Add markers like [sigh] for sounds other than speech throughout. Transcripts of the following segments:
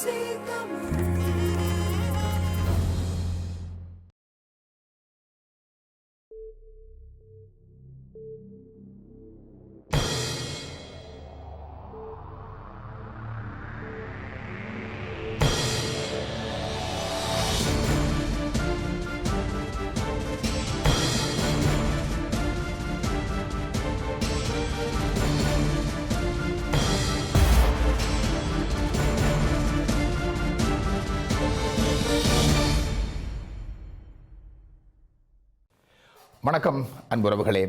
see the moon. வணக்கம் அன்புறவுகளே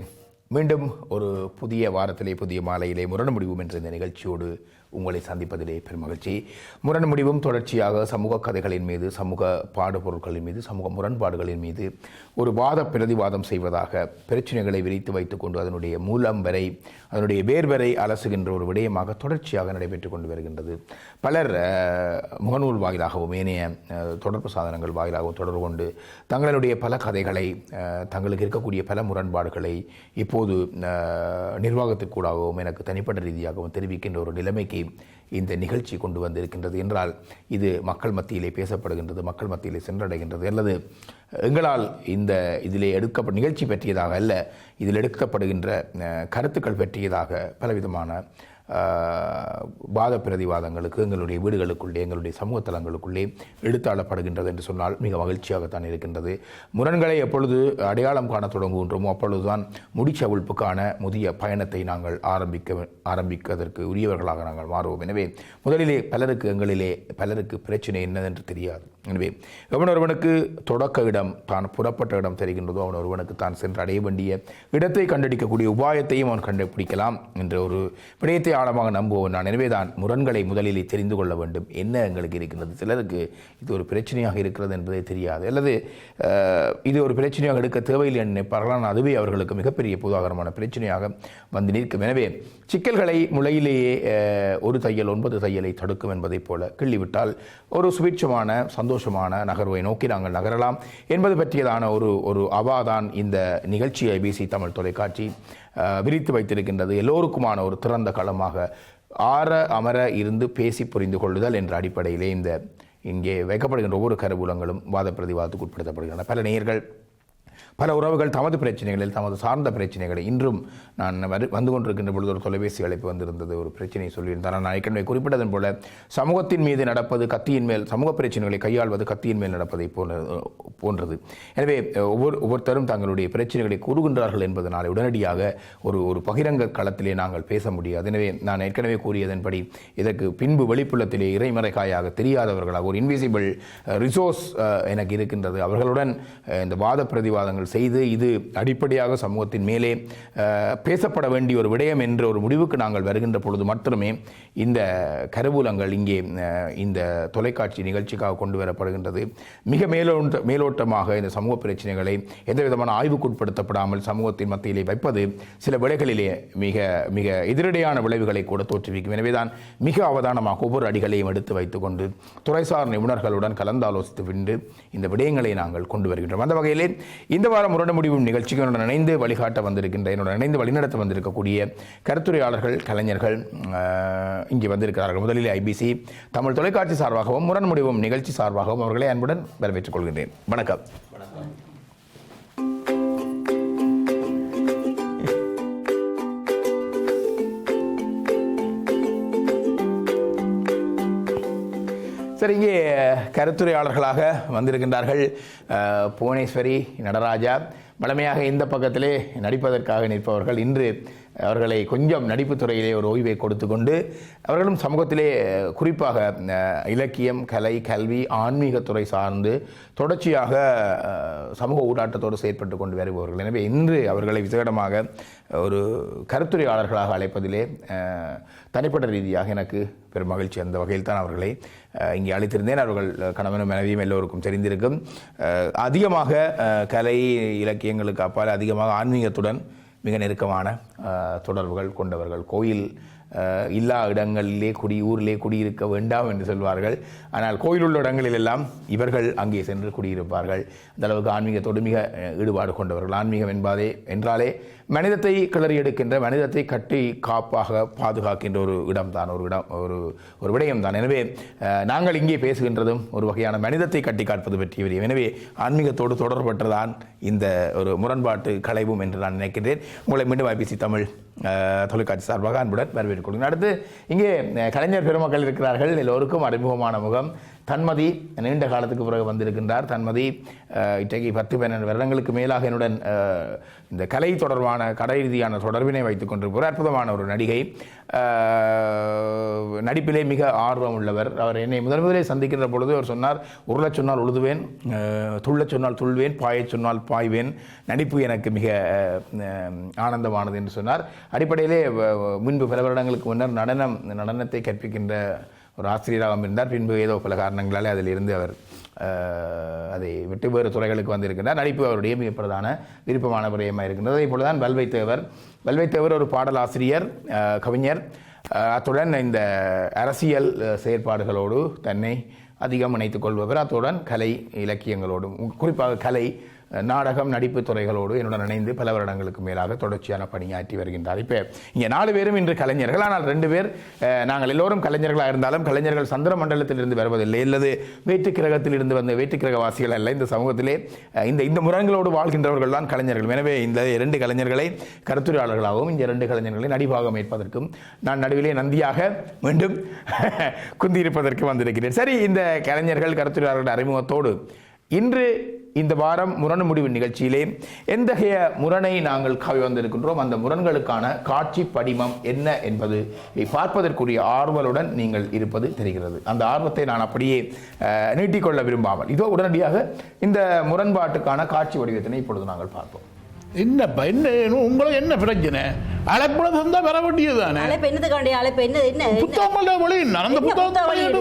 மீண்டும் ஒரு புதிய வாரத்திலே புதிய மாலையிலே முரண் முடிவும் என்ற இந்த நிகழ்ச்சியோடு உங்களை சந்திப்பதிலே பெருமகிழ்ச்சி. முரண் முடிவும் தொடர்ச்சியாக சமூக கதைகளின் மீது சமூக பாடுபொருட்களின் மீது சமூக முரண்பாடுகளின் மீது ஒரு வாத பிரதிவாதம் செய்வதாக பிரச்சனைகளை விரித்து வைத்துக்கொண்டு அதனுடைய மூலம் வரை அதனுடைய வேர் வரை அலசுகின்ற ஒரு விடயமாக தொடர்ச்சியாக நடைபெற்று கொண்டு வருகின்றது. பலர் முகநூல் வாயிலாகவும் ஏனைய தொடர்பு சாதனங்கள் வாயிலாகவும் தொடர்பு கொண்டு தங்களுடைய பல கதைகளை தங்களுக்கு இருக்கக்கூடிய பல முரண்பாடுகளை இப்போது பொது நிர்வாகத்துக்கூடாகவும் எனக்கு தனிப்பட்ட ரீதியாகவும் தெரிவிக்கின்ற ஒரு நிலைமைக்கு இந்த நிகழ்ச்சி கொண்டு வந்திருக்கின்றது என்றால் இது மக்கள் மத்தியிலே பேசப்படுகின்றது மக்கள் மத்தியிலே சென்றடைகின்றது அல்லது எங்களால் இந்த இதிலே எடுக்க நிகழ்ச்சி பற்றியதாக அல்ல இதில் எடுக்கப்படுகின்ற கருத்துக்கள் பற்றியதாக பலவிதமான வாத பிரதிவாதங்களுக்கு எங்களுடைய வீடுகளுக்குள்ளே எங்களுடைய சமூக தளங்களுக்குள்ளே எடுத்தாளப்படுகின்றது என்று சொன்னால் மிக மகிழ்ச்சியாகத்தான் இருக்கின்றது. முரண்களை எப்பொழுது அடையாளம் காண தொடங்குகின்றோமோ அப்பொழுதுதான் முடிச்சவிழ்ப்புக்கான முதிய பயணத்தை நாங்கள் ஆரம்பிக்க ஆரம்பிப்பதற்கு உரியவர்களாக நாங்கள் மாறுவோம். எனவே முதலிலே பலருக்கு எங்களிலே பலருக்கு பிரச்சனை என்னதென்று தெரியாது. எனவே எவன் ஒருவனுக்கு தொடக்க இடம் தான் புறப்பட்ட இடம் தெரிகின்றதோ அவன் ஒருவனுக்கு தான் சென்று அடைய வேண்டிய இடத்தை கண்டடிக்கக்கூடிய உபாயத்தையும் அவன் கண்டுபிடிக்கலாம் என்ற ஒரு விடயத்தை ஆழமாக நம்புவன் நான். எனவே தான் முரண்களை முதலிலே தெரிந்து கொள்ள வேண்டும். என்ன எங்களுக்கு இருக்கின்றது? சிலருக்கு இது ஒரு பிரச்சனையாக இருக்கிறது என்பதே தெரியாது. அல்லது இது ஒரு பிரச்சனையாக எடுக்க தேவையில்லை என்று நினைப்பார்கள் அதுவே அவர்களுக்கு மிகப்பெரிய பொதுவாகரமான பிரச்சனையாக வந்து நிற்கும். எனவே சிக்கல்களை முளையிலேயே ஒரு தையல் ஒன்பது தையலை தடுக்கும் என்பதைப் போல கிள்ளிவிட்டால் ஒரு சுபிட்சமான சந்தோஷமான நகர்வை நோக்கி நாங்கள் நகரலாம் என்பது பற்றியதான ஒரு ஒரு அவாதான் இந்த நிகழ்ச்சி ஐபிசி தமிழ் தொலைக்காட்சி விரித்து வைத்திருக்கின்றது. எல்லோருக்குமான ஒரு திறந்த களமாக ஆற அமர இருந்து பேசி புரிந்து கொள்ளுதல் என்ற அடிப்படையிலே இந்த இங்கே வைக்கப்படுகின்ற ஒவ்வொரு கருவூலங்களும் வாத பிரதிவாதத்துக்கு உட்படுத்தப்படுகின்றன. பல நேயர்கள் பல உறவுகள் தமது பிரச்சனைகளில் தமது சார்ந்த பிரச்சனைகளை இன்றும் நான் வரு வந்து கொண்டிருக்கின்ற பொழுது ஒரு தொலைபேசி அழைப்பு வந்திருந்தது. ஒரு பிரச்சனையை சொல்லியிருந்தார். நான் ஏற்கனவே குறிப்பிட்டதன் போல சமூகத்தின் மீது நடப்பது கத்தியின் மேல் சமூக பிரச்சனைகளை கையாள்வது கத்தியின் மேல் நடப்பதை போன்ற போன்றது. எனவே ஒவ்வொரு ஒவ்வொருத்தரும் தங்களுடைய பிரச்சனைகளை கூறுகின்றார்கள் என்பதனால் உடனடியாக ஒரு ஒரு பகிரங்க களத்திலே நாங்கள் பேச முடியாது. எனவே நான் ஏற்கனவே கூறியதன்படி இதற்கு பின்பு வெளிப்புலத்திலே இறைமறைக்காயாக தெரியாதவர்களாக ஒரு இன்விசிபிள் ரிசோர்ஸ் எனக்கு இருக்கின்றது. அவர்களுடன் இந்த வாத பிரதிவாதங்கள் செய்து இது அடிப்படையாக சமூகத்தின் மேலே பேசப்பட வேண்டிய ஒரு விடயம் என்ற ஒரு முடிவுக்கு நாங்கள் வருகின்ற பொழுது மட்டுமே இந்த கருவூலங்கள் இங்கே இந்த தொலைக்காட்சி நிகழ்ச்சிக்காக கொண்டு வரப்படுகின்றது. மிக மேலோட்ட மேலோட்டமாக இந்த சமூக பிரச்சனைகளை எந்த விதமான ஆய்வுக்குட்படுத்தப்படாமல் சமூகத்தின் மத்தியிலே வைப்பது சில விலைகளிலே மிக மிக எதிரடையான விளைவுகளை கூட தோற்றுவிக்கும். எனவேதான் மிக அவதானமாக ஒவ்வொரு அடிகளையும் எடுத்து வைத்துக்கொண்டு துறைசார் நிபுணர்களுடன் கலந்தாலோசித்து பின்பு இந்த விடயங்களை நாங்கள் கொண்டு வருகின்றோம். அந்த வகையிலே இந்த வாரம் முரண முடிவும் நிகழ்ச்சிக்கு என்னுடன் இணைந்து வழிகாட்ட வந்திருக்கின்ற என்னுடன் இணைந்து வழிநடத்த வந்திருக்கக்கூடிய கருத்துரையாளர்கள் கலைஞர்கள் இங்கே வந்திருக்கிறார்கள். முதலில் ஐபிசி தமிழ் தொலைக்காட்சி சார்பாகவும் முரண் முடிவும் நிகழ்ச்சி சார்பாகவும் அவர்களை அன்புடன் வரவேற்றுக் கொள்கின்றேன். வணக்கம். சரி இங்கே கருத்துரையாளர்களாக வந்திருக்கின்றார்கள் புவனேஸ்வரி நடராஜா. வழமையாக இந்த பக்கத்திலே நடிப்பதற்காக நிற்பவர்கள் இன்று அவர்களை கொஞ்சம் நடிப்பு துறையிலே ஒரு ஓய்வை கொடுத்து கொண்டு அவர்களும் சமூகத்திலே குறிப்பாக இலக்கியம் கலை கல்வி ஆன்மீகத்துறை சார்ந்து தொடர்ச்சியாக சமூக ஊராட்டத்தோடு செயற்பட்டு கொண்டு வருபவர்கள். எனவே இன்று அவர்களை விசேடமாக ஒரு கருத்துரையாளர்களாக அழைப்பதிலே தனிப்பட்ட ரீதியாக எனக்கு பெரும் மகிழ்ச்சி அந்த வகையில் தான் அவர்களை இங்கே அழைத்திருந்தேன் அவர்கள் கணவனும் மனைவியும் எல்லோருக்கும் தெரிந்திருக்கும். அதிகமாக கலை இலக்கியங்களுக்கு அப்பால் அதிகமாக ஆன்மீகத்துடன் மிக நெருக்கமான தொடர்புகள் கொண்டவர்கள். கோயில் எல்லா இல்லா இடங்களிலே குடி ஊரிலே குடியிருக்க வேண்டாம் என்று சொல்வார்கள். ஆனால் கோயில் உள்ள இடங்களில் எல்லாம் இவர்கள் அங்கே சென்று குடியிருப்பார்கள். அந்த அளவுக்கு ஆன்மீகத்தோடு மிக ஈடுபாடு கொண்டவர்கள். ஆன்மீகம் என்பதே என்றாலே மனிதத்தை கிளறி எடுக்கின்ற மனிதத்தை கட்டி காப்பாக பாதுகாக்கின்ற ஒரு இடம்தான் ஒரு இடம் ஒரு ஒரு விடயம் தான் எனவே நாங்கள் இங்கே பேசுகின்றதும் ஒரு வகையான மனிதத்தை கட்டி காட்பது பற்றிய விடயம். எனவே ஆன்மீகத்தோடு தொடர்பற்றதான் இந்த ஒரு முரண்பாட்டு களைவும் என்று நான் நினைக்கின்றேன். உங்களை மீண்டும் ஐபிசி தமிழ். தொலைக்காட்சி சார்பாக அன்புடன் வரவேற்றுக் கொள்கிறேன் அடுத்து இங்கே கலைஞர் பெருமக்கள் இருக்கிறார்கள். எல்லோருக்கும் அறிமுகமான முகம். தன்மதி நீண்ட காலத்துக்கு பிறகு வந்திருக்கின்றார். தன்மதி இத்தகைய இன்றைக்கு பத்து பன்னெண்டு வருடங்களுக்கு மேலாக என்னுடன் இந்த கலை தொடர்பான கடை ரீதியான தொடர்பினை வைத்துக் கொண்டிருப்பவர் அற்புதமான ஒரு நடிகை. நடிப்பிலே மிக ஆர்வம் உள்ளவர். அவர் என்னை முதல் முதலே சந்திக்கின்ற பொழுது அவர் சொன்னார் உருளச் சொன்னால் உழுதுவேன் துள்ளச் சொன்னால் துள்வேன் பாயச் சொன்னால் பாய்வேன். நடிப்பு எனக்கு மிக ஆனந்தமானது என்று சொன்னார். அடிப்படையிலே வ- முன்பு பல வருடங்களுக்கு முன்னர் நடனம் நடனத்தை கற்பிக்கின்ற ஒரு ஆசிரியராகவும் இருந்தார். பின்பு ஏதோ பல காரணங்களாலே அதிலிருந்து அவர் அதை விட்டு வேறு துறைகளுக்கு வந்திருக்கின்றார். நடிப்பு அவருடைய மிக பிரதான விருப்பமான விடயமாக இருக்கின்றது. அதே போல தான் வல்வைத்தேவர். வல்வைத்தேவர் ஒரு பாடலாசிரியர் ஆசிரியர் கவிஞர். அத்துடன் இந்த அரசியல் செயற்பாடுகளோடு தன்னை அதிகம் இணைத்துக் கொள்பவர். அத்துடன் கலை இலக்கியங்களோடும் குறிப்பாக கலை நாடகம் நடிப்பு துறைகளோடு என்னுடன் இணைந்து பல வருடங்களுக்கு மேலாக தொடர்ச்சியான பணியாற்றி வருகின்றார். இப்போ இங்கே நாலு பேரும் இன்று கலைஞர்கள். ஆனால் ரெண்டு பேர் நாங்கள் எல்லோரும் கலைஞர்களாக இருந்தாலும் கலைஞர்கள் சந்திர மண்டலத்திலிருந்து வருவதில்லை. அல்லது வேற்று கிரகத்தில் இருந்து வந்த வேற்று கிரகவாசிகள் அல்ல. இந்த சமூகத்திலே இந்த இந்த முரண்களோடு வாழ்கின்றவர்கள் தான் கலைஞர்கள். எனவே இந்த இரண்டு கலைஞர்களை கருத்துரையாளர்களாகவும் இந்த இரண்டு கலைஞர்களை நடிபாகம் ஏற்பதற்கும் நான் நடுவிலே நந்தியாக மீண்டும் [laughs] குந்தியிருப்பதற்கு வந்திருக்கிறேன். சரி இந்த கலைஞர்கள் கருத்துரையாளர்கள் அறிமுகத்தோடு இன்று இந்த வாரம் முரண் முடிவு நிகழ்ச்சியிலே எந்தகைய முரணை நாங்கள் காவி வந்திருக்கின்றோம்? அந்த முரண்களுக்கான காட்சி படிமம் என்ன என்பது பார்ப்பதற்குரிய ஆர்வலுடன் நீங்கள் இருப்பது தெரிகிறது. அந்த ஆர்வத்தை நான் அப்படியே நீட்டிக்கொள்ள விரும்பாமல். இதோ உடனடியாக இந்த முரண்பாட்டுக்கான காட்சி வடிவத்தினை இப்பொழுது நாங்கள் பார்ப்போம். என்னப்பா என்ன உங்களுக்கு என்ன பிரச்சனை? அழைப்புல தந்தா வர வேண்டியது தானே அழைப்பு என்னதுக்காண்டி அழைப்பு என்ன என்ன? புத்தகமல்ல வழி அந்த புத்தகம் வெளியீடு?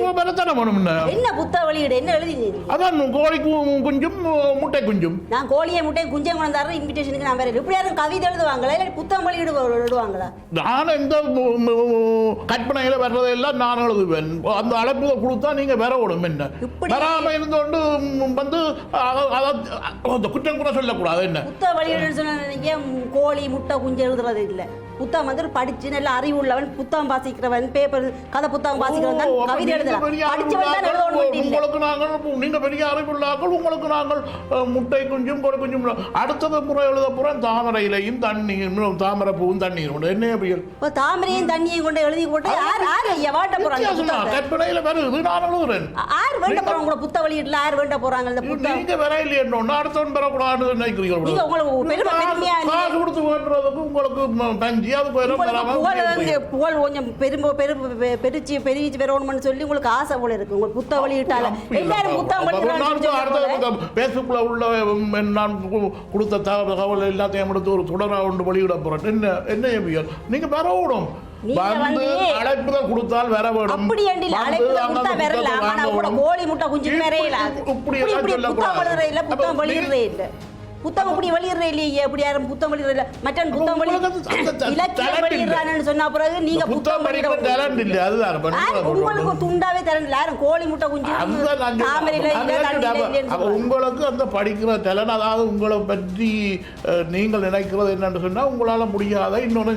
வேணும்னு என்ன? புத்தக வெளியீடு? என்ன எழுதி அதான் கோழி குஞ்சும் முட்டை குஞ்சும். நான் கோழியை முட்டை குஞ்சம் கொண்டாடுற இன்விடேஷனுக்கு நான் வேற இப்படி யாரும் கவிதை எழுதுவாங்களா? இல்லை புத்தகம் வெளியீடு எழுதுவாங்களா நான் இந்த கற்பனையில வர்றதெல்லாம் நான் எழுதுவேன். அந்த அழைப்பு கொடுத்தா நீங்க வர விடும் என்ன? வராம இருந்தோண்டு ம், வந்து அத- குற்றம் கூட சொல்லக்கூடாது என்ன? புத்தக வெளியீடுன்னு சொன்ன நீங்க கோழி முட்டை குஞ்சு எழுதுறது இல்லை. புத்தகம் வந்து படிச்சு நல்ல அறிவு உள்ளவன் புத்தகம் வாசிக்கிறவன் பேப்பர் கதை புத்தகம் வாசிக்கிறவன் தான் கவிதை எழுதலாம். படிச்சவன் தான் எழுதணும் உங்களுக்கு நாங்கள் நீங்க பெரிய அறிவுள்ளாக்கள் உங்களுக்கு நாங்கள் முட்டை குஞ்சும் கொடை குஞ்சும் அடுத்தது முறை எழுத போறேன். தாமரை இலையும் தண்ணீரும் தாமரை பூவும் தண்ணீரும் என்ன இப்போ தாமரையும் தண்ணியும் கொண்டு எழுதி போட்டு யார் யார் ஐயா வாட்ட போறாங்க? கற்பனையில வருது நான் எழுதுறேன். யார் வேண்ட போறாங்க உங்களோட புத்தக வெளியீடுல யார் வேண்ட போறாங்க இந்த புத்தகம்? நீங்க வர இல்லையோ அடுத்தவன் பெறக்கூடாதுன்னு நினைக்கிறீர்கள்? நீங்க உங்களுக்கு பெருமை காசு கொடுத்து வேண்டுறதுக்கு உங்களுக்கு பஞ்சு அது போயிடும் புகழ் கொஞ்சம் பெரும்ப பெரு பெருச்சு பெருகிச்சு பெறணும்னு சொல்லி உங்களுக்கு ஆசை போல இருக்கு. உங்களுக்கு புத்தகம் வெளியிட்டால. எல்லாரும் புத்தகம் பேஸ்புக்ல உள்ள நான் கொடுத்த தகவல் எல்லாத்தையும் எடுத்து ஒரு தொடரா ஒன்று வெளியிட போறேன். என்ன என்ன எம்பியல் நீங்க வர விடும் நீங்க வந்து அழைப்புதான் கொடுத்தால் வர விடும் அப்படி அந்த கொடுத்தா வரல ஆனா. கோழி முட்டை குஞ்சு வரையில அது இப்படி எல்லாம் சொல்லக்கூடாது. இல்ல புத்தகம் வெளியிடுறே இல்ல. புத்தகம் இப்படி வெளியிடுறே இல்லையே எப்படி யாரும் புத்தகம் வெளியிடுறே இல்ல மற்ற புத்தகம் வெளி உங்களுக்கு அந்த த- இலக்கியம். வெளியிடுறான்னு சொன்ன பிறகு நீங்க புத்தகம் படிக்கிற டேலண்ட் இல்ல அதுதான் உங்களுக்கு. துண்டாவே தரல யாரும் கோழி முட்டை குஞ்சு தாமரையில. உங்களுக்கு அந்த படிக்கிற டேலண்ட் அதாவது உங்களை பற்றி நீங்கள் நினைக்கிறது என்னன்னு சொன்னா உங்களால முடியாத இன்னொன்னு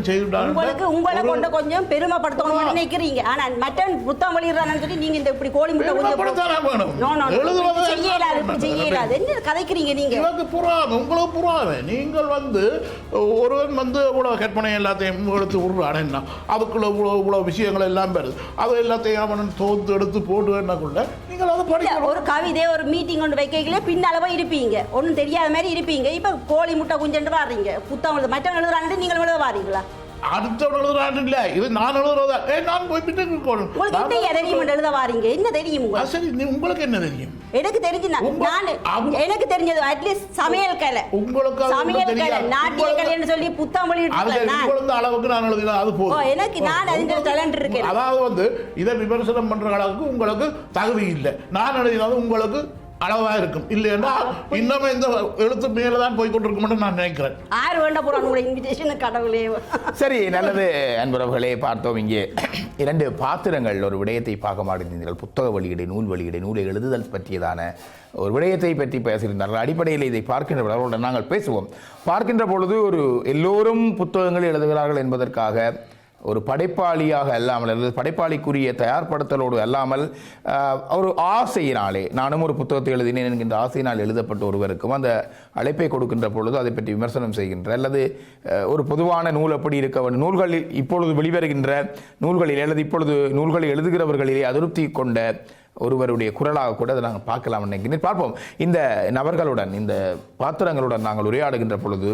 உங்களுக்கு உங்களை செய்துட்டாங்க கொண்டு கொஞ்சம் பெருமைப்படுத்தணும்னு நினைக்கிறீங்க. ஆனா மட்டன் புத்தகம் வெளியிடுறான்னு சொல்லி நீங்க இந்த இப்படி கோழி முட்டை இப்படி செய்யலாது இப்படி செய்யலாது. என்ன கதைக்கிறீங்க நீங்க? புறாமை உங்களுக்கு புறாமை நீங்கள் வந்து ஒருவன் வந்து இவ்வளோ கற்பனை எல்லாத்தையும் எடுத்து விடுறான். அதுக்குள்ள இவ்வளோ இவ்வளோ விஷயங்கள் எல்லாம் வருது அது எல்லாத்தையும் அவன் தோத்து எடுத்து போட்டு என்னக்குள்ள நீங்கள் அதை படிக்கணும். ஒரு கவிதை ஒரு மீட்டிங் கொண்டு வைக்கல பின்னால போய் இருப்பீங்க. ஒண்ணும் தெரியாத மாதிரி இருப்பீங்க. இப்ப கோழி முட்டை குஞ்சுட்டு வாடுறீங்க. புத்தகம் மற்றவங்க எழுதுறாண்டு நீங்கள் எழுத வாரீங்களா அடுத்தவன் எழுதுறான் இல்ல. இது நான் எழுதுறதா? ஏ நான் போய் பின்னுக்கு இருக்கணும். உங்களுக்கு நான் என்ன தெரியும் எழுத வாரீங்க என்ன தெரியும் உங்களுக்கு? சரி நீ- உங்களுக்கு என்ன தெரியும்? எனக்கு தெரிஞ்சு நான் எனக்கு தெரிஞ்சது அட்லீஸ்ட் சமையல் கலை. உங்களுக்கு சமையல் கலை. நாட்டிய கலைன்னு சொல்லி நான். உங்களுக்கு அளவுக்கு நான் எழுதினா அது போதும். எனக்கு நான் அதில் உங்களுக்கு- talent இருக்கு. அதாவது வந்து இதை விமர்சனம் பண்ற அளவுக்கு உங்களுக்கு தகுதி இல்லை. நான் எழுதினது உங்களுக்கு அளவாக இருக்கும் இல்லைன்னா இன்னும் இந்த எழுத்து மேலே தான் போய் கொண்டிருக்கும்னு நான் நினைக்கிறேன். ஆறு வேண்ட போறான் உங்களோட இன்விடேஷன் கடவுளே. சரி நல்லது. அன்புறவுகளே பார்த்தோம் இங்கே இரண்டு பாத்திரங்கள். ஒரு விடயத்தை பார்க்க மாட்டேங்கிறீர்கள். புத்தக வெளியீடு நூல் வெளியீடு நூலை எழுதுதல் பற்றியதான ஒரு விடயத்தை பற்றி பேசியிருந்தார்கள். அடிப்படையில் இதை பார்க்கின்ற அவர்களுடன் நாங்கள் பேசுவோம். பார்க்கின்ற பொழுது ஒரு எல்லோரும் புத்தகங்கள் எழுதுகிறார்கள் என்பதற்காக ஒரு படைப்பாளியாக அல்லாமல் அல்லது படைப்பாளிக்குரிய தயார்படுத்தலோடு அல்லாமல் ஒரு ஆசையினாலே நானும் ஒரு புத்தகத்தை எழுதினேன் என்கின்ற ஆசையினால் எழுதப்பட்ட ஒருவருக்கும் அந்த அழைப்பை கொடுக்கின்ற பொழுது அதை பற்றி விமர்சனம் செய்கின்ற அல்லது ஒரு பொதுவான நூல் அப்படி இருக்க வேண்டும். நூல்களில் இப்பொழுது வெளிவருகின்ற நூல்களில் அல்லது இப்பொழுது நூல்களை எழுதுகிறவர்களிலே அதிருப்தி கொண்ட ஒருவருடைய குரலாக கூட அதை நாங்கள் பார்க்கலாம் நினைக்கிறேன் பார்ப்போம். இந்த நபர்களுடன் இந்த பாத்திரங்களுடன் நாங்கள் உரையாடுகின்ற பொழுது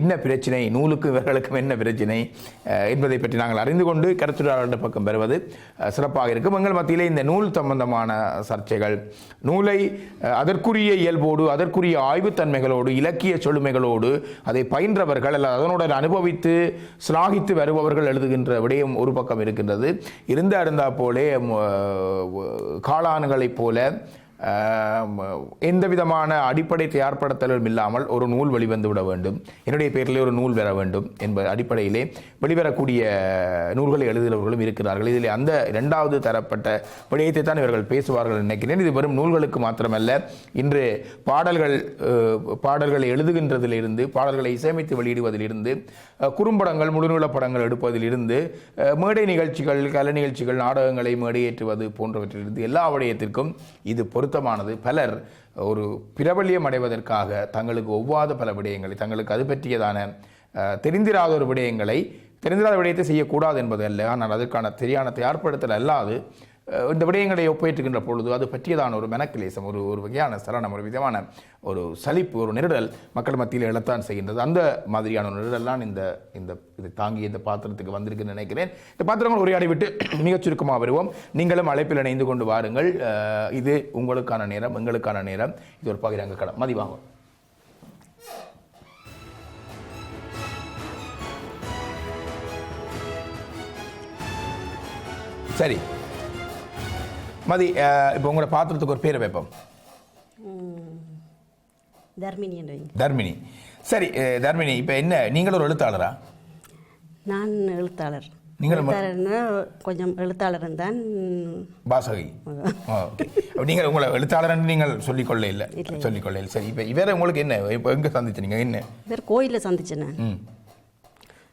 என்ன பிரச்சனை நூலுக்கும் இவர்களுக்கும் என்ன பிரச்சனை என்பதை பற்றி நாங்கள் அறிந்து கொண்டு கருத்துரையாளர் பக்கம் பெறுவது சிறப்பாக இருக்கும். எங்கள் மத்தியிலே இந்த நூல் சம்பந்தமான சர்ச்சைகள் நூலை அதற்குரிய இயல்போடு அதற்குரிய ஆய்வுத்தன்மைகளோடு இலக்கிய சொல்லுமைகளோடு அதை பயின்றவர்கள் அல்லது அதனுடன் அனுபவித்து சிலாகித்து வருபவர்கள் எழுதுகின்ற விடயம் ஒரு பக்கம் இருக்கின்றது. இருந்தா இருந்தா போலே கால காளான்களைப் போல எந்த விதமான அடிப்படை தயார்படுத்தலும் இல்லாமல் ஒரு நூல் வெளிவந்து விட வேண்டும். என்னுடைய பேரிலே ஒரு நூல் வர வேண்டும் என்பது அடிப்படையிலே வெளிவரக்கூடிய நூல்களை எழுதுகிறவர்களும் இருக்கிறார்கள். இதில் அந்த இரண்டாவது தரப்பட்ட விடயத்தை தான் இவர்கள் பேசுவார்கள் நினைக்கிறேன். இது வெறும் நூல்களுக்கு மாத்திரமல்ல. இன்று பாடல்கள் பாடல்களை எழுதுகின்றதிலிருந்து பாடல்களை இசையமைத்து வெளியிடுவதிலிருந்து குறும்படங்கள் முழுநூல படங்கள் எடுப்பதிலிருந்து மேடை நிகழ்ச்சிகள் கலை நிகழ்ச்சிகள் நாடகங்களை மேடையேற்றுவது போன்றவற்றிலிருந்து எல்லா விடயத்திற்கும் இது பொருத்தமானது பலர் ஒரு பிரபல்யம் அடைவதற்காக தங்களுக்கு ஒவ்வாத பல விடயங்களை தங்களுக்கு அது பற்றியதான தெரிந்திராத ஒரு விடயங்களை தெரிந்திராத விடயத்தை செய்யக்கூடாது என்பது அல்ல ஆனால் அதற்கான சரியான தயார்படுத்தல் அல்லாது இந்த விடயங்களை ஒப்பேற்றுகின்ற பொழுது அது பற்றியதான ஒரு மெனக்கிலேசம் ஒரு ஒரு வகையான சலனம் ஒரு விதமான ஒரு சலிப்பு ஒரு நெருடல் மக்கள் மத்தியில் எழத்தான் செய்கின்றது. அந்த மாதிரியான ஒரு நெருடல்லாம் இந்த இந்த இதை தாங்கி இந்த பாத்திரத்துக்கு வந்திருக்குன்னு நினைக்கிறேன். இந்த பாத்திரங்கள் உரையாடி விட்டு [clears throat] மிகச் சுருக்கமாக வருவோம். நீங்களும் அழைப்பில் இணைந்து கொண்டு வாருங்கள். இது உங்களுக்கான நேரம் எங்களுக்கான நேரம். இது ஒரு பகிரங்க கடம் மதிவாகும் சரி. மதி இப்போ உங்களோட பாத்திரத்துக்கு ஒரு பேரை வைப்போம். தர்மினி தர்மினி. சரி தர்மினி இப்போ என்ன நீங்கள் ஒரு எழுத்தாளரா? நான் எழுத்தாளர். நீங்கள் கொஞ்சம் எழுத்தாளர் தான். [laughs] அப்ப நீங்கள் உங்களை எழுத்தாளர்னு நீங்கள் சொல்லிக்கொள்ள இல்லை. சொல்லிக்கொள்ள இல்லை. சரி இப்போ இவரை உங்களுக்கு என்ன இப்போ எங்கே சந்திச்சீங்க என்ன? இவர் கோயிலில் சந்திச்சேன்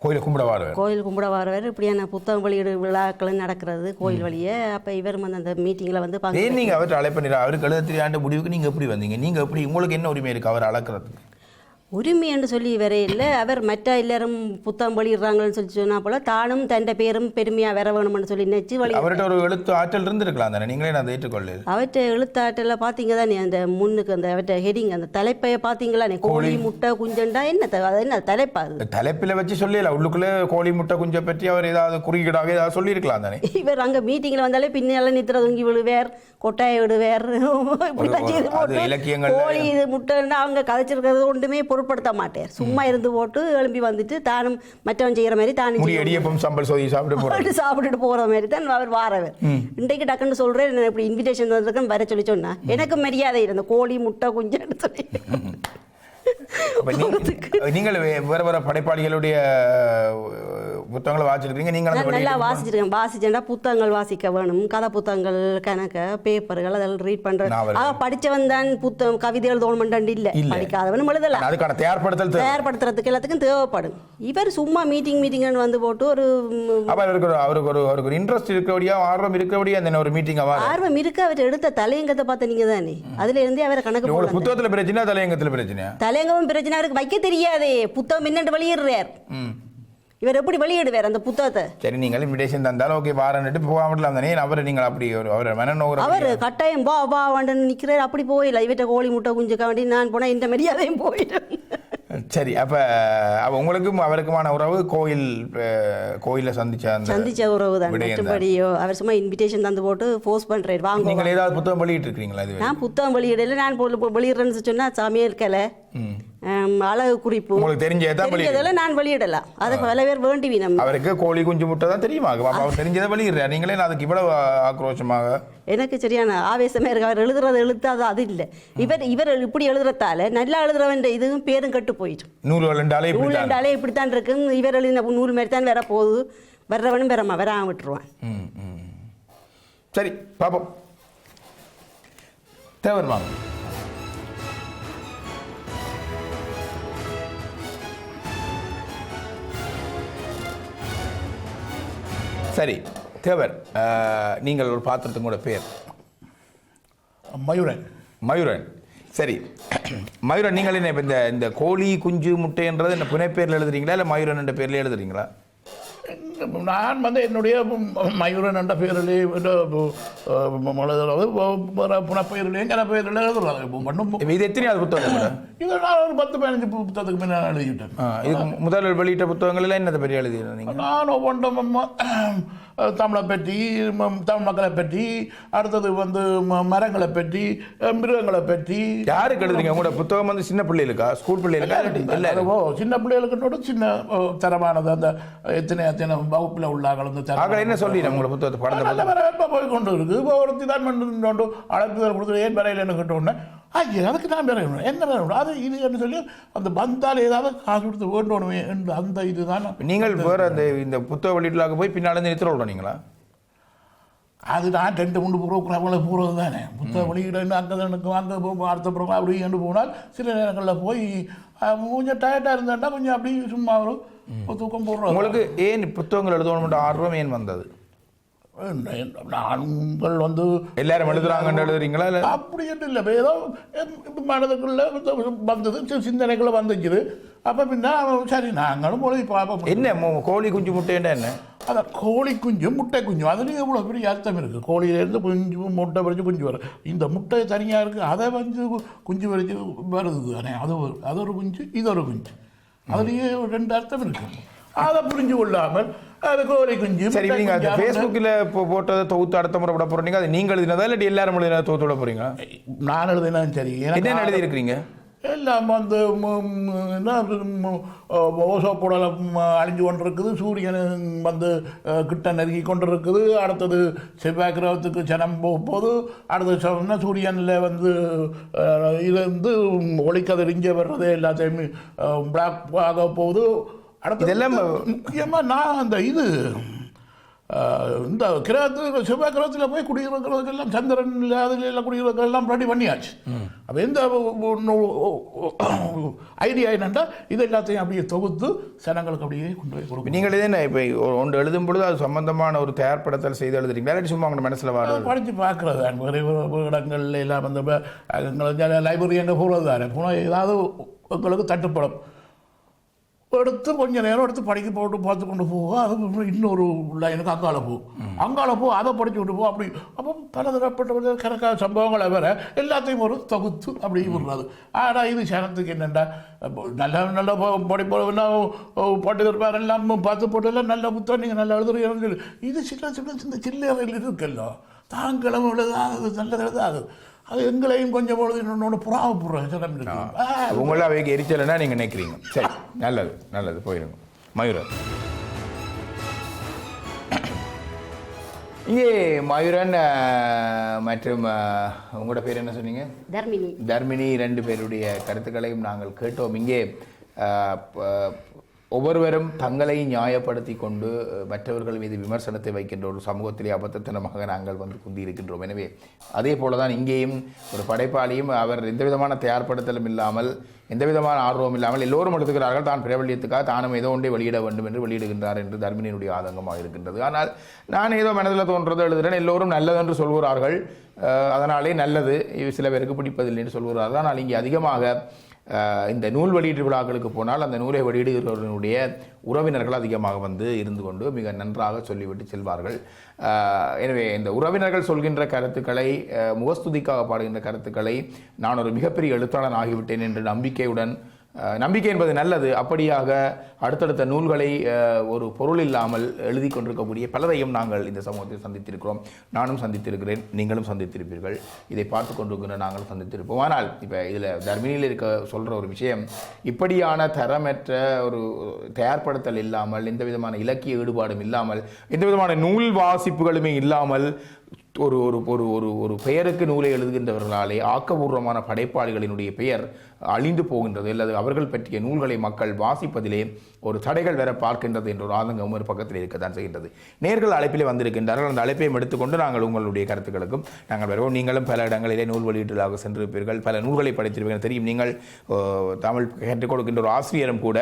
கோயிலை கும்பிட வாருவார். கோயில் கும்பிட வரவர். இப்படியான புத்தகம் வெளியீடு விழாக்கள் நடக்கிறது கோயில் வழியே. அப்போ இவர் வந்து அந்த மீட்டிங்கில் வந்து நீங்கள் அவர்கிட்ட அழைப்பண்ணி அவருக்கு எழுபத்தி ஆண்டு முடிவுக்கு நீங்கள் எப்படி வந்தீங்க? நீங்கள் எப்படி உங்களுக்கு என்ன உரிமை இருக்குது அவர் அளக்கிறதுக்கு உரிமை என்று சொல்லி வரையில் அவர் மற்ற எல்லாரும் புத்தகம் வெளியிடுறாங்கன்னு சொல்லி சொன்னா போல தானும் தன் பேரும் பெருமையாக வர வேணும்னு சொல்லி நினச்சி வழி அவர்கிட்ட ஒரு எழுத்து ஆற்றல் இருந்திருக்கலாம் தானே? நீங்களே நான் ஏற்றுக்கொள்ள. அவற்றை எழுத்தாட்டில் பார்த்தீங்க தானே அந்த முன்னுக்கு அந்த அவற்றை ஹெடிங் அந்த தலைப்பையை பார்த்தீங்களா நீ? கோழி. முட்டை குஞ்சண்டா? என்ன அது என்ன தலைப்பா அது? தலைப்பில் வச்சு சொல்லல உள்ளுக்குள்ளே கோழி முட்டை குஞ்சை பற்றி அவர் ஏதாவது குறுக்கீடாக ஏதாவது சொல்லியிருக்கலாம் தானே? இவர் அங்கே மீட்டிங்கில் வந்தாலே பின்னால நித்திர தொங்கி விழுவார் கொட்டாயை விடுவார். இப்படிலாம் செய்து போட்டு கோழி இது முட்டைன்னா அவங்க கதைச்சிருக்கிறது ஒன்றுமே பொருட்படுத்த மாட்டார் சும்மா இருந்து போட்டு எழும்பி வந்துட்டு தானும் மற்றவன் செய்கிற மாதிரி தானும். அடியப்பம் சம்பல் சோதி சாப்பிட்டு சாப்பிட்டுட்டு போகிற மாதிரி தான் அவர் வாரவர். இன்றைக்கு டக்குன்னு சொல்கிறேன் நான் இப்படி இன்விடேஷன் வந்திருக்கேன் வர சொல்லி சொன்னா எனக்கு மரியாதை இருந்த கோழி முட்டை குஞ்சுன்னு சொல்லி [laughs] நீங்கள் வேற வேற படைப்பாளிகளுடைய புத்தகங்களை வாசிச்சிருக்கீங்க நீங்கள் நல்லா வாசிச்சிருக்கேன். வாசிச்சேன்டா புத்தகங்கள் வாசிக்க வேணும். கதை புத்தகங்கள் கணக்க பேப்பர்கள் அதெல்லாம் ரீட் பண்றேன் நாவல். ஆ படிச்சவன் தான் புத்தகம் கவிதை எழுதணுமெண்டாண்டு இல்ல. படிக்காதவனும் எழுதலாம். அதுக்கான தயார்படுத்தல். தயார்படுத்துறதுக்கு எல்லாத்துக்கும் தேவைப்படும். இவர் சும்மா மீட்டிங் மீட்டிங் வந்து போட்டு ஒரு அவருக்கு ஒரு அவருக்கு ஒரு அவருக்கு ஒரு இன்ட்ரெஸ்ட் இருக்கிறபடியா ஆர்வம் இருக்கிறபடியா அந்த ஒரு மீட்டிங் அவர் ஆர்வம் இருக்கு. அவர் எடுத்த தலையங்கத்தை பார்த்த நீங்க தானே அதுல இருந்தே அவரை கணக்கு புத்தகத்துல பிரச்சனை தலையங்கத்துல பிரச்சனையா? தலையங்கமும் பிரச்சனை அவருக்கு வைக்க தெரியாதே. புத்தகம் என்னண்டு வெளியிடுறார். ம். இவர் எப்படி வெளியிடுவார் அந்த புத்தகத்தை? சரி நீங்கள் இன்விடேஷன் தந்தாலும் ஓகே வாரன்ட்டு போகாமலாம் தானே? அவரை நீங்கள் அப்படி ஒரு அவரை மனநோகிற அவர் கட்டாயம் வா வா வாண்டன்னு நிற்கிறார் அப்படி போயில இவற்றை கோழி முட்டை குஞ்சுக்க வேண்டி நான் போனால் இந்த மரியாதையும் போயிடும். சரி அப்ப அப்ப உங்களுக்கும் அவருக்குமான உறவு கோயில் கோயில்ல சந்திச்ச அந்த சந்திச்ச உறவு தான். மற்றபடியோ அவர் சும்மா இன்விடேஷன் தந்து போட்டு ஃபோர்ஸ் பண்ணுறாரு வாங்க நீங்கள் ஏதாவது புத்தகம் வெளியிட்டு இருக்கீங்களா இது நான் புத்தகம் வெளியிடல. நான் வெளியிடுறேன்னு சொன்னா சமையல் கலை. அழகு குறிப்பு. உங்களுக்கு தெரிஞ்சதை தெரிஞ்சதெல்லாம் நான் வெளியிடலாம் அதை பல பேர் வேண்டிவி நம்ம. அவருக்கு கோழி குஞ்சு முட்டை தான் தெரியுமா? அவர் தெரிஞ்சதை வெளியிடுறார் நீங்களே அதுக்கு இவ்வளவு ஆக்ரோஷமாக. எனக்கு சரியான ஆவேசமே இருக்கு. அவர் எழுதுறது எழுத்தாது? அது இல்லை. இவர் இவர் இப்படி எழுதுறதால நல்லா எழுதுறவன் இதுவும் பேரும் கெட்டு நூல்கள் என்றாலே இப்படி நூல் என்றாலே இப்படித்தான் இருக்கு. இவர் எழுதின நூல் மாதிரி தான் வர போகுது. வர்றவனும் வரமா வராம விட்டுருவான். சரி பாப்போம். தேவர் வாங்க. சரி தேவர் நீங்கள் ஒரு பாத்திரத்துக்கு கூட பேர். மயூரன். மயூரன். சரி மயூரன் நீங்கள் என்ன இப்போ இந்த இந்த கோழி குஞ்சு முட்டைன்றது என்ன புனைப்பேரில் எழுதுறீங்களா இல்லை மயூரன் என்ற பேர்ல எழுதுறீங்களா? நான் வந்து என்னுடைய மயூரன் என்ற பெயரிலே புனப்பெயரிலேயும் கன பெயரில் எழுதுறாங்க பண்ணும் இது எத்தனையாவது புத்தகம் இதை நான் ஒரு பத்து பதினஞ்சு புத்தகத்துக்கு முன்னால் எழுதிவிட்டேன் ஆ, இதுக்கு முதல் வெளியிட்ட புத்தகங்கள் எல்லாம் என்னதை பெரிய எழுதியிருந்தீங்க? நான் ஒவ்வொன்றும் தமிழை பற்றி தமிழ் மக்களை பற்றி அடுத்தது வந்து மரங்களை பற்றி மிருகங்களை பற்றி யாருக்கு எழுதுறீங்க? உங்களோட புத்தகம் வந்து சின்ன பிள்ளைகளுக்கா? ஸ்கூல் பிள்ளைகளுக்கா? எல்லாரும் ஓ சின்ன பிள்ளைகளுக்கு சின்ன தரமானது. அந்த எத்தனை எத்தனை வகுப்பில் உள்ளார்கள் அந்த ஆக என்ன சொல்லி உங்களோட புத்தகத்தை நல்ல வரவேற்பா போய் கொண்டு இருக்கு இப்போ ஒருத்தி தான் கொண்டு அழைப்புதல் கொடுத்து ஏன் வரையில்? என்ன கேட்டோன்னே ஐயா அதுக்கு நான் வரையணும். என்ன வரையணும்? அது இது என்று சொல்லி அந்த வந்தால் ஏதாவது காசு கொடுத்து வேண்டணுமே என்று அந்த இதுதான். நீங்கள் வேற அந்த இந்த புத்தக வெளியீட்டுலாக போய் பின்னால இருந்து நித்திர விடுறீங்களா அது நான் ரெண்டு மூணு ப்ரோக்ராமில் போகிறது தானே புத்தக வெளியிடன்னு அங்கே எனக்கு அங்கே போ அடுத்த ப்ரோக்ராம் அப்படி என்று போனால் சில நேரங்களில் போய் கொஞ்சம் டயர்டாக இருந்தாண்டா கொஞ்சம் அப்படி சும்மா வரும் ஒரு தூக்கம் போடுறோம் உங்களுக்கு ஏன் புத்தகங்கள் எழுதணும்ன்ற ஆர்வம் ஏன் வந்தது? நாங்கள் வந்து எல்லாரும் எழுதுறாங்கன்னு எழுதுறீங்களா இல்லை? அப்படி என்று இல்லை. ஏதோ மனதுக்குள்ள வந்தது சிந்தனைக்குள்ள வந்துச்சுது அப்போ பின்ன சரி நாங்களும் போய் பார்ப்போம் என்ன கோழி குஞ்சு முட்டைன்னா என்ன அதான் கோழி குஞ்சும் முட்டை குஞ்சும் அதுலேயும் எவ்வளோ பெரிய அர்த்தம் இருக்குது கோழியிலேருந்து குஞ்சு முட்டை பறித்து குஞ்சு வரும் இந்த முட்டை தனியாக இருக்குது அதை வந்து குஞ்சு பறித்து வருது தானே அது ஒரு அது ஒரு குஞ்சு இது ஒரு குஞ்சு அதுலேயே ரெண்டு அர்த்தம் இருக்கு அதை புரிஞ்சு கொள்ளாமல் அது கோழி குஞ்சு சரி முட்டை நீங்க அந்த குஞ்சு, ஃபேஸ்புக்கில் இப்போ போட்டதை தொகுத்து அடுத்த முறை விட போறீங்க அது நீங்கள் எழுதினதா இல்லாட்டி எல்லாரும் எழுதினதா தொகுத்து விட போறீங்க நான் எழுதினாலும் சரி என்ன எனக்கு எழுதி இருக்கிறீங்க எல்லாம் வந்து என்ன ஓசோப்புடலம் அழிஞ்சு கொண்டு இருக்குது சூரியன் வந்து கிட்ட நெருங்கி கொண்டு இருக்குது அடுத்தது செவ்வாய் கிரகத்துக்கு ஜனம் போக போகுது. அடுத்தது சொன்னா சூரியனில் வந்து அஹ், இது வந்து ஒளிக்கதிர் இங்கே வர்றது எல்லாத்தையுமே பிளாக் ஆக போகுது. அடுத்தது இதெல்லாம் முக்கியமாக நான் அந்த இது இந்த கிரகத்துக்கு செவ்வாய் கிரகத்தில் போய் குடியிருக்கிறதுக்கெல்லாம் சந்திரன் அதில் எல்லாம் குடியிருக்கிறதெல்லாம் ரெடி பண்ணியாச்சு. அப்போ எந்த ஐடியா என்னன்னா இது எல்லாத்தையும் அப்படியே தொகுத்து ஜனங்களுக்கு அப்படியே கொண்டு போய் கொடுக்கணும். நீங்கள் என்ன இப்போ ஒன்று எழுதும் பொழுது அது சம்பந்தமான ஒரு தயார்படுத்தல் செய்து எழுதுறீங்களா? இல்லாட்டி சும்மா உங்க மனசுல வர படித்து பார்க்குறது இடங்கள்ல எல்லாம் வந்து லைப்ரரி எங்கே போகிறது தானே போனால் ஏதாவது உங்களுக்கு தட்டுப்படும். எடுத்து கொஞ்ச நேரம் எடுத்து படிக்க போட்டு பார்த்து கொண்டு போவோம் அது இன்னொரு லைனுக்கு அங்கால போகும் அங்கால போ அதை படிச்சு கொண்டு போ. அப்படி அப்போ பலதரப்பட்ட கணக்கான சம்பவங்களை வேற எல்லாத்தையும் ஒரு தொகுத்து அப்படி விடுறது. ஆனால் இது சேனத்துக்கு என்னென்னா நல்ல நல்ல படிப்போம்னா போட்டு எல்லாம் பார்த்து போட்டு எல்லாம் நல்ல புத்தகம் நீங்கள் நல்லா எழுதுறீங்க. சொல்லி இது சின்ன சின்ன சின்ன சில்லறையில் இருக்குல்ல. தாங்களும் உள்ளதாகுது நல்லது ஆகுது அது எங்களையும் கொஞ்சம் பொழுது இன்னொன்று புறாவப்படுற சிலம் இருக்கு. உங்களை அவைக்கு எரிச்சலைன்னா நீங்க நினைக்கிறீங்க. சரி நல்லது நல்லது போயிடுங்க மயூரன் இங்கே மயூரன் மற்றும் உங்களோட பேர் என்ன சொன்னீங்க? தர்மினி தர்மினி ரெண்டு பேருடைய கருத்துக்களையும் நாங்கள் கேட்டோம். இங்கே ஒவ்வொருவரும் தங்களை நியாயப்படுத்தி கொண்டு மற்றவர்கள் மீது விமர்சனத்தை வைக்கின்ற ஒரு சமூகத்திலே அபத்தத்தனமாக நாங்கள் வந்து குந்தி இருக்கின்றோம் எனவே அதே போல தான் இங்கேயும் ஒரு படைப்பாளியும் அவர் எந்த விதமான தயார்படுத்தலும் இல்லாமல் எந்த விதமான ஆர்வம் இல்லாமல் எல்லோரும் எடுத்துக்கிறார்கள். தான் பிரபல்யத்துக்காக தானும் ஏதோ ஒன்றை வெளியிட வேண்டும் என்று வெளியிடுகின்றார் என்று தர்மினியினுடைய ஆதங்கமாக இருக்கின்றது. ஆனால் நான் ஏதோ மனதில் தோன்றதோ எழுதுகிறேன். எல்லோரும் நல்லதென்று சொல்கிறார்கள். அதனாலே நல்லது. சில பேருக்கு பிடிப்பதில்லை என்று சொல்கிறார்கள். ஆனால் இங்கே அதிகமாக இந்த நூல் வெளியீட்டு விழாக்களுக்கு போனால் அந்த நூலை வெளியிடுகிறவர்களுடைய உறவினர்கள் அதிகமாக வந்து இருந்து கொண்டு மிக நன்றாக சொல்லிவிட்டு செல்வார்கள். எனவே இந்த உறவினர்கள் சொல்கின்ற கருத்துக்களை முகஸ்துதிக்காக பாடுகின்ற கருத்துக்களை நான் ஒரு மிகப்பெரிய எழுத்தாளன் ஆகிவிட்டேன் என்ற நம்பிக்கையுடன் நம்பிக்கை என்பது நல்லது. அப்படியாக அடுத்தடுத்த நூல்களை ஒரு பொருள் இல்லாமல் எழுதி கொண்டிருக்கக்கூடிய பலரையும் நாங்கள் இந்த சமூகத்தில் சந்தித்திருக்கிறோம். நானும் சந்தித்திருக்கிறேன் நீங்களும் சந்தித்திருப்பீர்கள். இதை பார்த்து கொண்டிருக்கிற நாங்களும் சந்தித்திருப்போம். ஆனால் இப்போ இதில் தர்மினியில் இருக்க சொல்கிற ஒரு விஷயம் இப்படியான தரமற்ற ஒரு தயார்படுத்தல் இல்லாமல் எந்த விதமான இலக்கிய ஈடுபாடும் இல்லாமல் எந்த விதமான நூல் வாசிப்புகளுமே இல்லாமல் ஒரு ஒரு ஒரு ஒரு ஒரு பெயருக்கு நூலை எழுதுகின்றவர்களாலே ஆக்கபூர்வமான படைப்பாளிகளினுடைய பெயர் அழிந்து போகின்றது. அல்லது அவர்கள் பற்றிய நூல்களை மக்கள் வாசிப்பதிலே ஒரு தடைகள் வர பார்க்கின்றது என்ற ஒரு ஆதங்கம் ஒரு பக்கத்தில் இருக்கத்தான் செய்கின்றது. நேர்கள் அழைப்பிலே வந்திருக்கின்றார்கள். அந்த அழைப்பையும் எடுத்துக்கொண்டு நாங்கள் உங்களுடைய கருத்துக்களுக்கும் நாங்கள் வருவோம். நீங்களும் பல இடங்களிலே நூல் வெளியீட்டுகளாக சென்றிருப்பீர்கள். பல நூல்களை படித்திருப்பீர்கள். தெரியும் நீங்கள் தமிழ் கற்றுக் கொடுக்கின்ற ஒரு ஆசிரியரும் கூட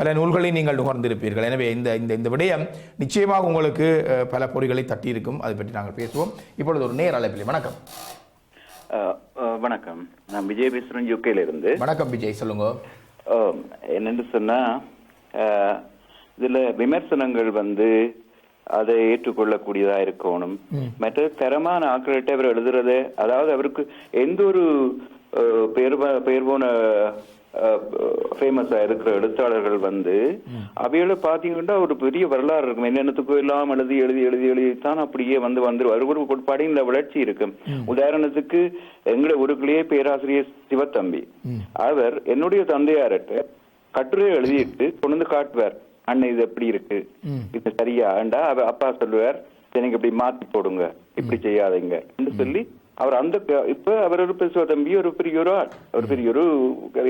பல நூல்களை நீங்கள் நுகர்ந்திருப்பீர்கள். எனவே இந்த இந்த இந்த விடயம் நிச்சயமாக உங்களுக்கு பல பொறிகளை தட்டியிருக்கும். அதை பற்றி நாங்கள் பேசுவோம். இப்பொழுது ஒரு நேர் அழைப்பிலே. வணக்கம். வணக்கம். நான் விஜய் பேசுறேன். யூகேல இருந்து. வணக்கம் விஜய். சொல்லுங்க. அஹ், என்னன்னு சொன்னா அஹ், இதுல விமர்சனங்கள் வந்து அதை ஏற்றுக்கொள்ளக்கூடியதா இருக்கணும். மற்ற தரமான ஆட்கள்கிட்ட அவர் எழுதுறது அதாவது அவருக்கு எந்த ஒரு பெயர் பெயர் போன ஃபேமஸா இருக்கிற எழுத்தாளர்கள் வந்து அவையில பாத்தீங்கன்னா ஒரு பெரிய வரலாறு இருக்கும். என்னென்னத்துக்கும் எல்லாம் எழுதி எழுதி எழுதி எழுதித்தான் அப்படியே வந்து வந்துரு ஒரு கோட்பாடு இந்த வளர்ச்சி இருக்கு உதாரணத்துக்கு எங்கட ஊருக்குள்ளேயே பேராசிரியர் சிவத்தம்பி. அவர் என்னுடைய தந்தையார்கிட்ட கட்டுரை எழுதிட்டு கொண்டு வந்து காட்டுவார். அண்ணன் இது எப்படி இருக்கு? இது சரியாண்டா அவ அப்பா சொல்லுவார் எனக்கு இப்படி மாத்தி போடுங்க. இப்படி செய்யாதீங்க. சொல்லி அவர் அந்த இப்ப அவர் ஒரு பேசுவ தம்பி ஒரு பெரிய ஒரு ஆள் ஒரு பெரிய ஒரு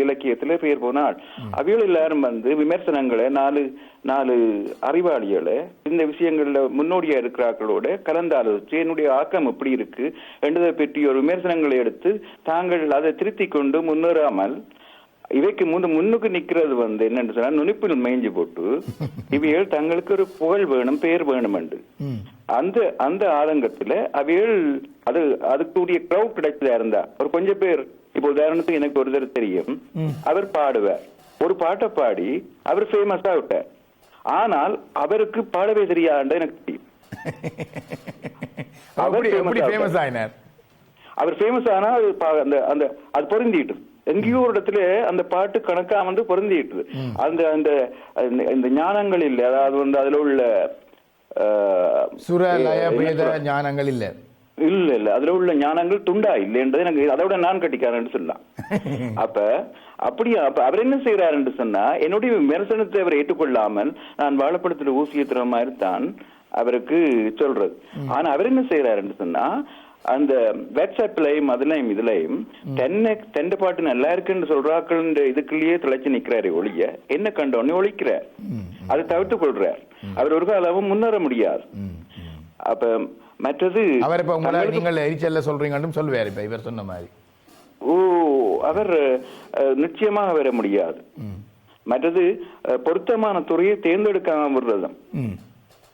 இலக்கியத்துல பெயர் போன ஆள். அவைகள் எல்லாரும் வந்து விமர்சனங்களை நாலு நாலு அறிவாளிகளை இந்த விஷயங்கள்ல முன்னோடியா இருக்கிறார்களோட கலந்து ஆலோசிச்சு என்னுடைய ஆக்கம் எப்படி இருக்கு? என்றதை பற்றி ஒரு விமர்சனங்களை எடுத்து தாங்கள் அதை திருத்திக் கொண்டு முன்னேறாமல் இவைக்கு முன் முன்னுக்கு நிக்கிறது வந்து என்னன்னு சொன்னா நுனிப்பில் மேய்ஞ்சு போட்டு [laughs] இவைகள் தங்களுக்கு ஒரு புகழ் வேணும் பெயர் வேணும் என்று. அந்த அந்த ஆதங்கத்துல அவைகள் அது அதுக்குரிய கிரௌட் கிடைச்சதா இருந்தா ஒரு கொஞ்சம் பேர் இப்போ உதாரணத்துக்கு எனக்கு ஒருத்தர் தெரியும். அவர் பாடுவார். ஒரு பாட்டை பாடி அவர் ஃபேமஸா விட்டார். ஆனால் அவருக்கு பாடவே தெரியாதுன்னு எனக்கு தெரியும். [laughs] ஃபேமஸ் ஆயினார். அவர் ஃபேமஸ் ஆனா அந்த அந்த அது பொருந்திட்டு. எங்கேயோ ஒரு இடத்துல அந்த பாட்டு கணக்கா வந்து பொருந்திட்டு அந்த அந்த இந்த ஞானங்கள் இல்ல அதாவது வந்து அதுல உள்ள ஞானங்கள் இல்ல. இல்ல இல்ல. அதுல உள்ள ஞானங்கள் துண்டா இல்லைன்றது எனக்கு அதை விட நான் கட்டிக்காரன்னு சொல்லலாம் [laughs] அப்ப அப்படியா அப்ப அவர் என்ன செய்யறாருன்னு சொன்னா என்னுடைய விமர்சனத்தை அவர் ஏற்றுக்கொள்ளாமல் நான் வாழைப்பழத்துல ஊசியத்துற மாதிரி தான் அவருக்கு சொல்றது. ஆனா அவர் என்ன செய்யறாருன்னு சொன்னா அந்த வாட்ஸ்அப்லயும் அதுலயும் இதுலயும் தென்னை தென்னை பாட்டு நல்லா இருக்குன்னு சொல்றாக்கள் இதுக்குள்ளேயே திளைச்சு நிக்கிறாரு ஒழிய என்ன கண்டோன்னு ஒழிக்கிறார் அதை தவிர்த்து கொள்றார். அவர் ஒரு காலமும் முன்னேற முடியாது. அப்ப மற்றது அவர் இப்ப உங்களை நீங்கள் எரிச்சல்ல சொல்றீங்கன்னு சொல்லுவார் இப்ப இவர் சொன்ன மாதிரி. ஓ அவர் நிச்சயமாக வர முடியாது. மற்றது பொருத்தமான துறையை தேர்ந்தெடுக்காம விடுறதும்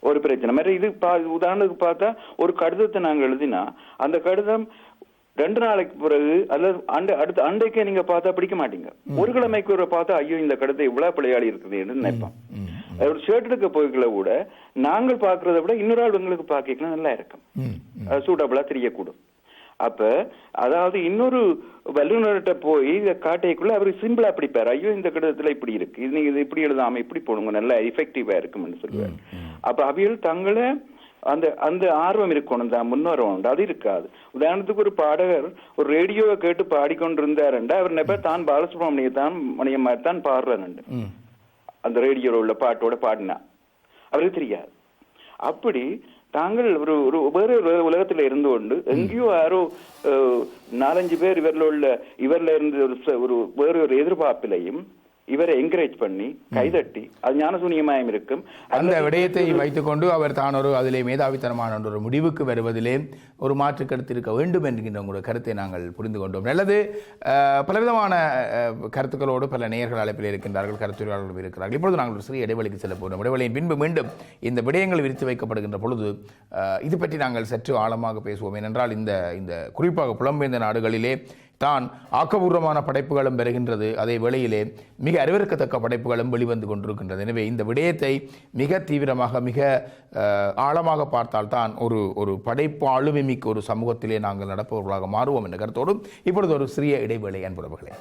ஒரு பிரச்சனை. மற்ற இது பா- உதாரணத்துக்கு பார்த்தா ஒரு கடிதத்தை நாங்க எழுதினா அந்த கடிதம் ரெண்டு நாளைக்கு பிறகு அல்லது அண்டை அடுத்த அண்டைக்கே நீங்க பார்த்தா பிடிக்க மாட்டீங்க. ஒரு கிழமைக்கு ஒரு பார்த்தா ஐயோ இந்த கடிதம் இவ்வளவு பிழையாளி இருக்குது என்று நினைப்போம். ஒரு ஷர்ட் எடுக்க போய்க்குள்ள கூட நாங்கள் பார்க்கறத விட இன்னொரு ஆள் உங்களுக்கு பார்க்கலாம் நல்லா இருக்கும். சூட்டபிளா தெரியக்கூடும். அப்ப அதாவது இன்னொரு வல்லுநர்கிட்ட போய் இதை காட்டைக்குள்ள அவர் சிம்பிளா பிடிப்பார். ஐயோ இந்த கடிதத்துல இப்படி இருக்கு. இது நீங்க இது இப்படி எழுதாம இப்படி போடுங்க நல்லா எஃபெக்டிவா இருக்கும்னு சொல்லுவார். அப்ப அவியல் தங்களை அந்த அந்த ஆர்வம் இருக்கணும் தான் முன்னேறணும் அது இருக்காது. உதாரணத்துக்கு ஒரு பாடகர் ஒரு ரேடியோவை கேட்டு பாடிக்கொண்டிருந்தாருண்டா அவர் நெப்ப தான் பாலசுப்ரமணிய தான் மணியம் மாதிரி தான் பாடுறாருண்டு. அந்த ரேடியோல உள்ள பாட்டோட பாடினா. அவருக்கு தெரியாது. அப்படி தாங்கள் ஒரு ஒரு வேறு உலகத்துல இருந்து கொண்டு எங்கேயோ யாரோ நாலஞ்சு பேர் இவர்ல உள்ள இவர்ல இருந்து ஒரு வேறு ஒரு எதிர்பார்ப்பிலையும் இவரை என்கரேஜ் பண்ணி கைதட்டி அது ஞானசூனியமாயம் இருக்கும். அந்த விடயத்தை வைத்துக்கொண்டு அவர் தான் ஒரு அதிலே மேதாவித்தனமான ஒரு முடிவுக்கு வருவதிலே ஒரு மாற்று கருத்து இருக்க வேண்டும் என்கின்ற உங்களுடைய கருத்தை நாங்கள் புரிந்து கொண்டோம். நல்லது பலவிதமான கருத்துக்களோடு பல நேயர்கள் அழைப்பில் இருக்கின்றார்கள் கருத்துரையாளர்கள் இருக்கிறார்கள். இப்பொழுது நாங்கள் ஒரு சிறிய இடைவெளிக்கு செல்ல போகிறோம் இடைவெளியின் பின்பு மீண்டும் இந்த விடயங்கள் விரித்து வைக்கப்படுகின்ற பொழுது இது பற்றி நாங்கள் சற்று ஆழமாக பேசுவோம். ஏனென்றால் இந்த இந்த குறிப்பாக புலம்பெயர்ந்த நாடுகளிலே தான் ஆக்கபூர்வமான படைப்புகளும் பெறுகின்றது. அதே வேளையிலே மிக அறிவிற்கத்தக்க படைப்புகளும் வெளிவந்து கொண்டிருக்கின்றது. எனவே இந்த விடயத்தை மிக தீவிரமாக மிக ஆழமாக பார்த்தால்தான் ஒரு ஒரு படைப்பு ஆளுமை மிக்க ஒரு சமூகத்திலே நாங்கள் நடப்பவர்களாக மாறுவோம் என்ற கருத்தோடும் இப்பொழுது ஒரு சிறிய இடைவேளை அன்புறவுகளே.